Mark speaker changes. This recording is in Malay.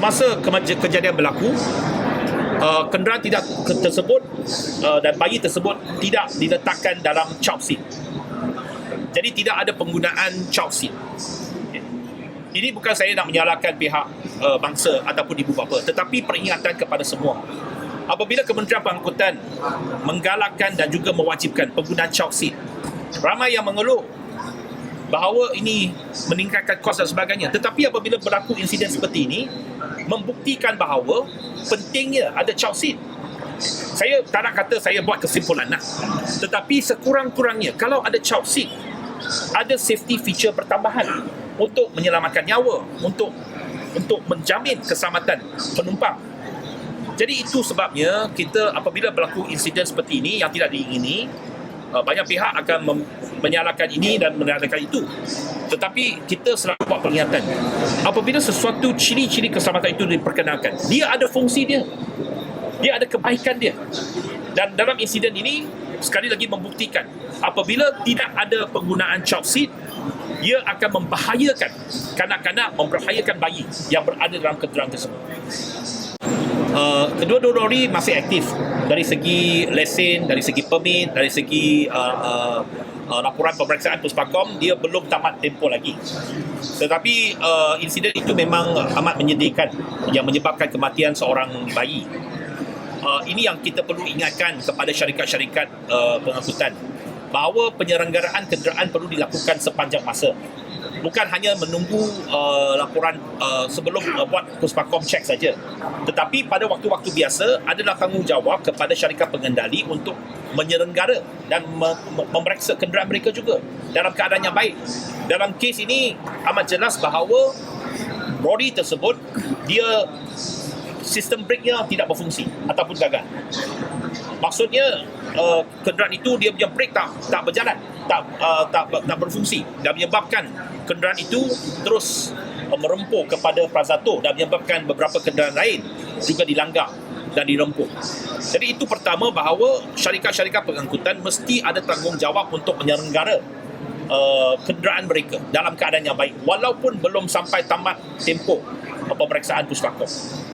Speaker 1: semasa kejadian berlaku uh, kenderaan tidak tersebut uh, dan bayi tersebut tidak diletakkan dalam child seat. Jadi tidak ada penggunaan child seat. Ini bukan saya nak menyalahkan pihak uh, bangsa ataupun ibu bapa tetapi peringatan kepada semua. Apabila Kementerian Pengangkutan menggalakkan dan juga mewajibkan penggunaan child seat, ramai yang mengeluh bahawa ini meningkatkan kos dan sebagainya. Tetapi apabila berlaku insiden seperti ini, membuktikan bahawa pentingnya ada seat. Saya tak nak kata saya buat kesimpulan lah. Tetapi sekurang-kurangnya, kalau ada seat, ada safety feature pertambahan untuk menyelamatkan nyawa, untuk untuk menjamin keselamatan penumpang. Jadi itu sebabnya kita apabila berlaku insiden seperti ini yang tidak diingini, uh, banyak pihak akan mem- menyalahkan ini dan menyalahkan itu. Tetapi kita selalu buat peringatan. Apabila sesuatu ciri-ciri keselamatan itu diperkenalkan, dia ada fungsi dia. Dia ada kebaikan dia. Dan dalam insiden ini sekali lagi membuktikan apabila tidak ada penggunaan child seat ia akan membahayakan kanak-kanak membahayakan bayi yang berada dalam kenderaan tersebut. Uh, kedua-dua lori masih aktif dari segi lesen, dari segi permit, dari segi uh, uh, uh, laporan pemeriksaan Puspakom dia belum tamat tempoh lagi. Tetapi uh, insiden itu memang amat menyedihkan yang menyebabkan kematian seorang bayi. Uh, ini yang kita perlu ingatkan kepada syarikat-syarikat uh, pengangkutan bahawa penyelenggaraan kenderaan perlu dilakukan sepanjang masa bukan hanya menunggu uh, laporan uh, sebelum uh, buat puspakom check saja. Tetapi pada waktu-waktu biasa adalah tanggungjawab kepada syarikat pengendali untuk menyelenggara dan me- me- memeriksa kenderaan mereka juga dalam keadaan yang baik. Dalam kes ini amat jelas bahawa lori tersebut dia sistem brake-nya tidak berfungsi ataupun gagal. Maksudnya uh, kenderaan itu dia punya brake tak tak berjalan tak uh, tak tak berfungsi dan menyebabkan kenderaan itu terus uh, merempuh kepada Prazato dan menyebabkan beberapa kenderaan lain juga dilanggar dan dirempuh. Jadi itu pertama bahawa syarikat-syarikat pengangkutan mesti ada tanggungjawab untuk menyelenggara uh, kenderaan mereka dalam keadaan yang baik walaupun belum sampai tamat tempoh uh, pemeriksaan puspakom.